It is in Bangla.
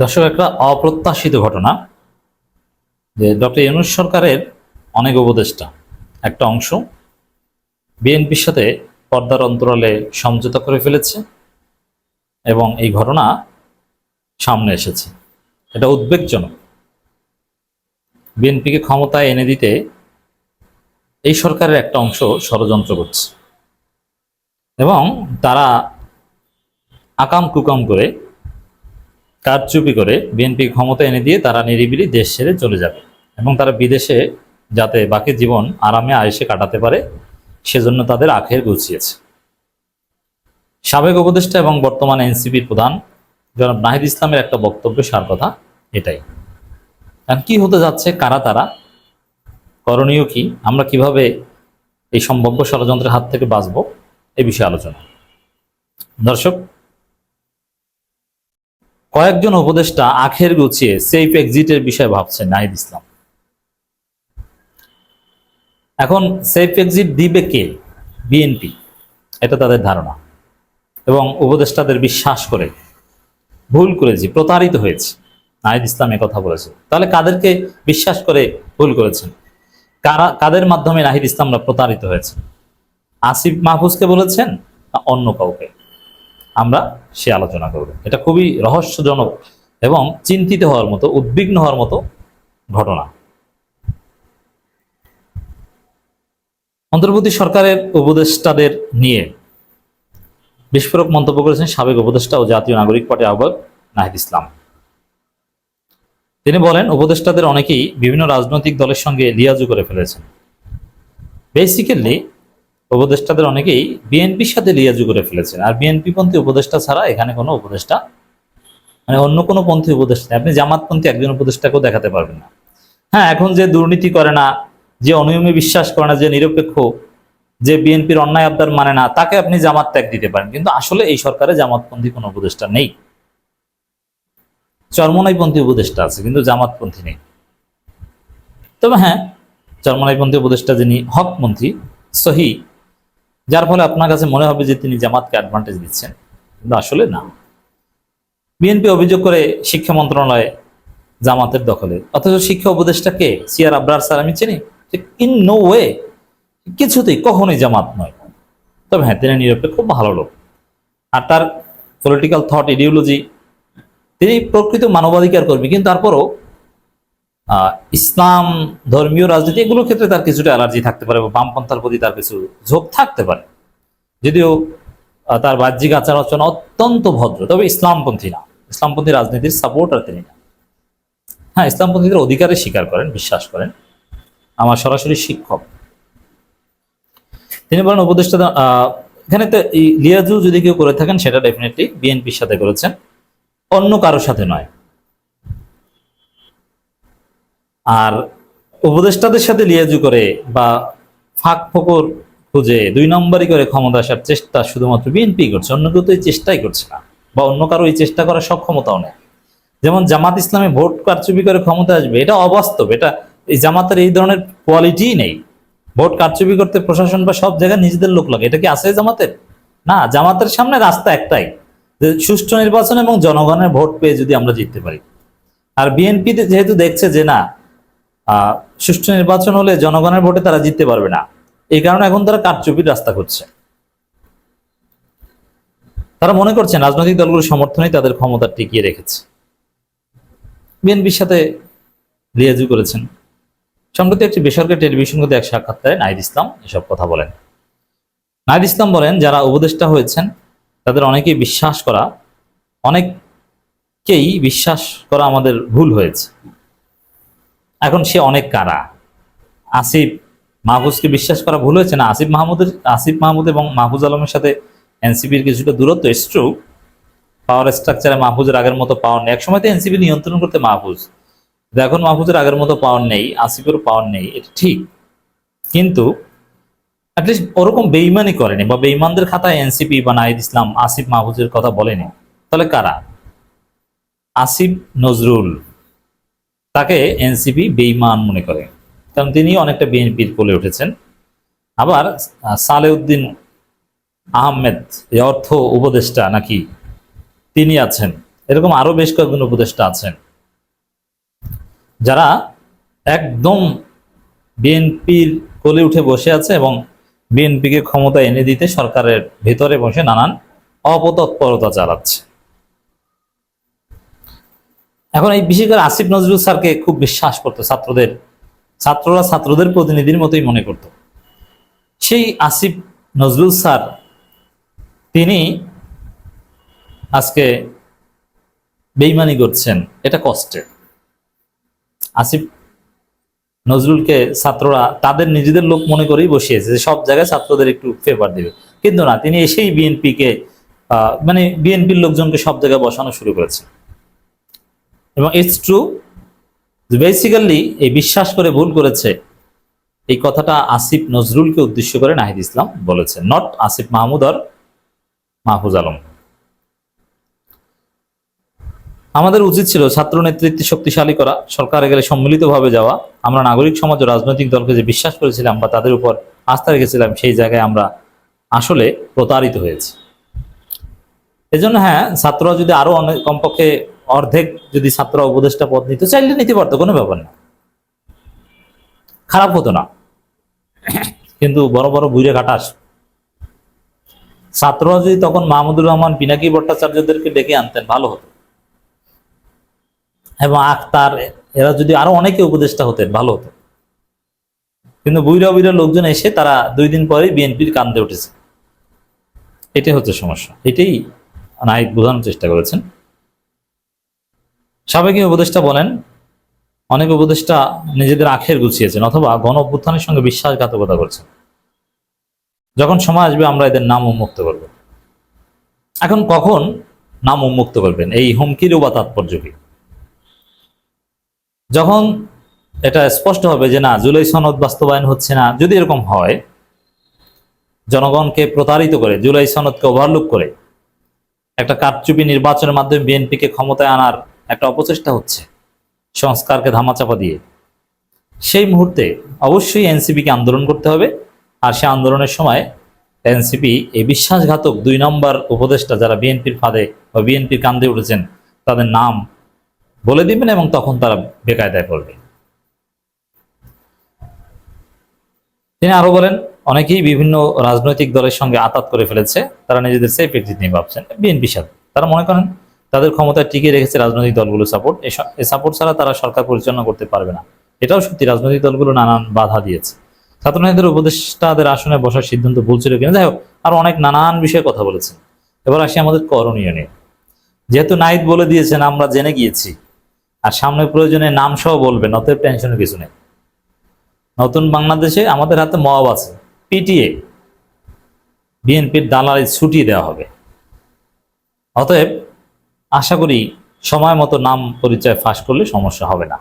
দর্শক, একটা অপ্রত্যাশিত ঘটনা যে ডক্টর ইউনুস সরকারের অনেক উপদেষ্টা, একটা অংশ বিএনপির সাথে পর্দার অন্তরালে সমঝোতা করে ফেলেছে এবং এই ঘটনা সামনে এসেছে। এটা উদ্বেগজনক। বিএনপিকে ক্ষমতায় এনে দিতে এই সরকারের একটা অংশ ষড়যন্ত্র করছে। এবং তারা আকাম কুকাম করে কারচুপি করে বিএনপি ক্ষমতা এনে দিয়ে তারা নিরিবিলি দেশ ছেড়ে চলে যাবে এবং তারা বিদেশে যাতে বাকি জীবন আরামে আয়েসে কাটাতে পারে, সেজন্য তাদের আখের গুছিয়েছে। সাবেক উপদেষ্টা এবং বর্তমান এনসিপির প্রধান জনাব নাহিদ ইসলামের একটা বক্তব্য সার কথা এটাই। কারণ কি হতে যাচ্ছে, কারা তারা, করণীয় কি, আমরা কীভাবে এই সম্ভাব্য ষড়যন্ত্রের হাত থেকে বাঁচব, এ বিষয়ে আলোচনা। দর্শক কয়েকজন উপদেষ্টা আখের গুছিয়ে সেফ এক্সিটের বিষয়ে ভাবছেন, নাহিদ ইসলাম। এখন সেফ এক্সিট দিবে কে? বিএনপি এটা তাদের ধারণা। এবং উপদেষ্টাদের বিশ্বাস করে, ভুল করেছি, প্রতারিত হয়েছে। নাহিদ ইসলাম কথা বলেছে। তাহলে কাদেরকে বিশ্বাস করে ভুল করেছেন? কারা, কাদের মাধ্যমে নাহিদ ইসলামরা প্রতারিত হয়েছে? আসিফ মাহফুজকে বলেছেন অন্য কাউকে? আমরা সে আলোচনা করব। এটা খুবই রহস্যজনক এবং চিন্তিত হওয়ার মতো, উদ্বিগ্ন হওয়ার মতো ঘটনা। অন্তর্বর্তী সরকারের উপদেষ্টাদের নিয়ে বিস্ফোরক মন্তব্য করেছেন সাবেক উপদেষ্টা ও জাতীয় নাগরিক পার্টি আহ্বায়ক নাহিদ ইসলাম। তিনি বলেন, উপদেষ্টাদের অনেকেই বিভিন্ন রাজনৈতিক দলের সঙ্গে লিয়াজু করে ফেলেছেন। বেসিক্যালি উপদেষ্টাদের অনেকেই বিএনপির সাথে লিয়াজু করে ফেলেছেন। আর বিএনপি পন্থী উপদেষ্টা ছাড়া এখানে কোনো উপদেষ্টা মানে অন্য কোনো পন্থী উপদেষ্টা। আপনি জামাতপন্থী একজন উপদেষ্টাকেও দেখাতে পারবেন না। হ্যাঁ এখন যে দুর্নীতি করে না, যে অনিয়মে বিশ্বাস করে না, যে নিরপেক্ষ, যে বিএনপির অন্যায় আবদার মানে না, তাকে আপনি জামাত ত্যাগ দিতে পারেন। কিন্তু আসলে এই সরকারে জামাতপন্থী কোনো উপদেষ্টা নেই। চরমনাইপন্থী উপদেষ্টা আছে, কিন্তু জামাতপন্থী নেই। তবে হ্যাঁ চরমনাইপন্থী উপদেষ্টা যিনি হকমন্ত্রী সহি যার ফলে আপনার কাছে মনে হবে যে তিনি জামাতকে অ্যাডভান্টেজ দিচ্ছেন। কিন্তু আসলে না। বিএনপি অভিযোগ করে শিক্ষা মন্ত্রণালয়ে জামাতের দখলে। অথচ শিক্ষা উপদেষ্টা কে? সিয়ার আবরার স্যার, আমি চিনি। ইন নো ওয়ে কিছুতেই, কখনোই জামাত নয়। তবে হ্যাঁ তিনি নিরপেক্ষ, ভালো লোক। আর তার পলিটিক্যাল থট ইডিওলজি তিনি প্রকৃত মানবাধিকার কর্মী। কিন্তু তারপরও ইসলাম, ধর্মীয় রাজনীতি এগুলোর ক্ষেত্রে তার কিছুটা অ্যালার্জি থাকতে পারে বা বামপন্থার প্রতি তার কিছু ঝোঁক থাকতে পারে। যদিও তার বাহ্যিক আচার আচরণ অত্যন্ত ভদ্র, তবে ইসলামপন্থী না। ইসলামপন্থী রাজনীতির সাপোর্টার তিনি না। হ্যাঁ ইসলামপন্থীদের অধিকারে স্বীকার করেন, বিশ্বাস করেন। আমার সরাসরি শিক্ষক। তিনি বলেন, উপদেষ্টা এখানে তো লিয়াজু যদি কেউ করে থাকেন, সেটা ডেফিনেটলি বিএনপির সাথে করেছেন। অন্য কারোর সাথে নয়। আর উপদেষ্টাদের সাথে লিয়াজু করে বা ফাঁক ফোকর খুঁজে দুই নম্বরই করে ক্ষমতা আসার চেষ্টা শুধুমাত্র বিএনপি করছে, অন্য কেউ তো এই চেষ্টাই করছে না বা অন্য কারও এই চেষ্টা করার সক্ষমতাও নেই। যেমন জামাত ইসলামে ভোট কারচুপি করে ক্ষমতা আসবে, এটা অবাস্তব, এটা এই জামাতের এই ধরনের কোয়ালিটিই নেই। ভোট কারচুপি করতে প্রশাসন বা সব জায়গায় নিজেদের লোক লাগে, এটা কি আছে জামাতের? না, জামাতের সামনে রাস্তা একটাই, যে সুষ্ঠু নির্বাচন এবং জনগণের ভোট পেয়ে যদি আমরা জিততে পারি। আর বিএনপি যেহেতু দেখছে যে না সুষ্ঠু নির্বাচন হলে জনগণের ভোটে তারা জিততে পারবে না। এই কারণে এখন তারা কারচুপির রাস্তা করছে তারা মনে করছেন রাজনৈতিক দলগুলোর সমর্থনেই তাদের ক্ষমতা টিকিয়ে রেখেছে। বিএনপির সাথে লিয়াজু করেছেন। সম্প্রতি একটি বেসরকারি টেলিভিশনকে এক সাক্ষাৎকারে নাহিদ ইসলাম এসব কথা বলেন। নাহিদ ইসলাম বলেন, যারা উপদেষ্টা হয়েছেন, তাদের অনেকেই বিশ্বাস করা, অনেককেই বিশ্বাস করা আমাদের ভুল হয়েছে। এখন সে অনেক কারা? আসিফ মাহফুজকে বিশ্বাস করা ভুল হয়েছে না? আসিফ মাহমুদের, আসিফ মাহমুদ এবং মাহফুজ আলমের সাথে এনসিপির কিছুটা দূরত্ব স্ট্রু পাওয়ার স্ট্রাকচারে মাহফুজের আগের মতো পাওয়ার নেই। একসময় তো এনসিপি নিয়ন্ত্রণ করতে মাহফুজ। এখন মাহফুজের আগের মতো পাওয়ার নেই, আসিফেরও পাওয়ার নেই, এটা ঠিক। কিন্তু অ্যাটলিস্ট ওরকম বেইমানি করেনি বা বেইমানদের খাতায় এনসিপি বা নাহিদ ইসলাম, আসিফ মাহফুজের কথা বলেনি। তাহলে কারা? আসিফ নজরুল। তাকে এনসিপি বেইমান মনে করে। কারণ তিনি অনেকটা বিএনপির কোলে উঠেছেন। আবার সালেউদ্দিন আহমেদ এই অর্থ উপদেষ্টা নাকি, তিনি আছেন। এরকম আরও বেশ কয়েকজন উপদেষ্টা আছেন। যারা একদম বিএনপির কোলে উঠে বসে আছে এবং বিএনপিকে ক্ষমতা এনে দিতে সরকারের ভেতরে বসে নানান অপতৎপরতা চালাচ্ছে। এখন এই বিশেষ করে আসিফ নজরুল স্যারকে খুব বিশ্বাস করতো ছাত্রদের, ছাত্ররা ছাত্রদের প্রতিনিধির মতোই মনে করত। সেই আসিফ নজরুল স্যার, তিনি আজকে বেইমানি করছেন, এটা কষ্টের। আসিফ নজরুলকে ছাত্ররা তাদের নিজেদের লোক মনে করেই বসিয়েছে সব জায়গায় ছাত্রদের একটু ফেভার দিবে। কিন্তু না, তিনি এসেই বিএনপিকে মানে বিএনপির লোকজনকে সব জায়গায় বসানো শুরু করেছে। এবং ইটস ট্রু বেসিক্যালি এই বিশ্বাস করে ভুল করেছে, এই কথাটা আসিফ নজরুলকে উদ্দেশ্য করে নাহিদ ইসলাম বলেছে নট আসিফ মাহমুদ আর মাহফুজ আলম। আমাদের উচিত ছিল ছাত্র নেতৃত্ব শক্তিশালী করা, সরকারে গেলে সম্মিলিতভাবে যাওয়া, আমরা নাগরিক সমাজ ও রাজনৈতিক দলকে যে বিশ্বাস করেছিলাম বা তাদের উপর আস্থা রেখেছিলাম, সেই জায়গায় আমরা আসলে প্রতারিত হয়েছি। এজন্য হ্যাঁ ছাত্ররা যদি আরও অনেক কমপক্ষে অর্ধেক যদি ছাত্র উপদেষ্টা পদ নিতে চাইলে নিতে পারতো কোনো ব্যাপার না। খারাপ হতো না। কিন্তু বড় বড় বুড়ে কাটাস ছাত্ররা যদি তখন মাহমুদুর রহমান, পিনাকি ভট্টাচার্যদেরকে ডেকে আনতেন, ভালো হতো। এবং আখতার, এরা যদি আরও অনেকে উপদেষ্টা হতেন, ভালো হতো। কিন্তু বুইরা বুইরা লোকজন এসে তারা দুই দিন পরে বিএনপির কান্দে উঠেছে। এটাই হচ্ছে সমস্যা। এটাই নাহিদ বোঝানোর চেষ্টা করেছেন। সাবেক উপদেষ্টা বলেন, অনেক উপদেষ্টা নিজেদের আখের গুছিয়েছেন অথবা গণ অভ্যুত্থানের সঙ্গে বিশ্বাসঘাতকতা করছেন। যখন সময় আসবে আমরা এদের নাম উন্মুক্ত করব। এখন কখন নাম উন্মুক্ত করবেন? এই হুমকিরও বা তাৎপর্য কি? যখন এটা স্পষ্ট হবে যে না, জুলাই সনদ বাস্তবায়ন হচ্ছে না, যদি এরকম হয়, জনগণকে প্রতারিত করে, জুলাই সনদকে ওভারলুক করে, একটা কারচুপি নির্বাচনের মাধ্যমে বিএনপিকে ক্ষমতায় আনার একটা অপচেষ্টা হচ্ছে সংস্কারকে ধামাচাপা দিয়ে। সেই মুহূর্তে অবশ্যই এনসিপিকে আন্দোলন করতে হবে, আর সে আন্দোলনের সময় এনসিপি এই বিশ্বাসঘাতক দুই নম্বর উপদেষ্টা যারা বিএনপির ফাঁদে বা বিএনপির কান্দে উঠেছেন, তাদের নাম বলে দিবেন এবং তখন তারা বেকায়দায় পড়বে। তিনি আরও বলেন, অনেকেই বিভিন্ন রাজনৈতিক দলের সঙ্গে আতাত করে ফেলেছে, তারা নিজেদের সেফ এক্সিট নিয়ে ভাবছেন। বিএনপির সাথে, তারা মনে করেন তাদের ক্ষমতায় টিকিয়ে রেখেছে রাজনৈতিক দলগুলো সাপোর্ট এই সাপোর্ট ছাড়া তারা সরকার পরিচালনা করতে পারবে না। এটাও সত্যি, রাজনৈতিক দলগুলো নানান বাধা দিয়েছে। ছাত্রনেতাদের উপদেষ্টাদের আসনে বসার সিদ্ধান্ত ভুল ছিল কিনা, যাই হোক, আর অনেক নানান বিষয়ে কথা বলেছেন। এবার আসি আমাদের করণীয় নিয়ে। যেহেতু নাইট বলে দিয়েছেন, আমরা জেনে গিয়েছি। আর সামনে প্রয়োজনে নাম সহ বলবেন, অতএব টেনশনের কিছু নেই। নতুন বাংলাদেশে আমাদের হাতে মব আছে পিটিএ বিএনপির দালালি ছুটিয়ে দেওয়া হবে। অতএব আশা করি সময় মতো নাম পরিচয় ফাঁস করলে সমস্যা হবে না।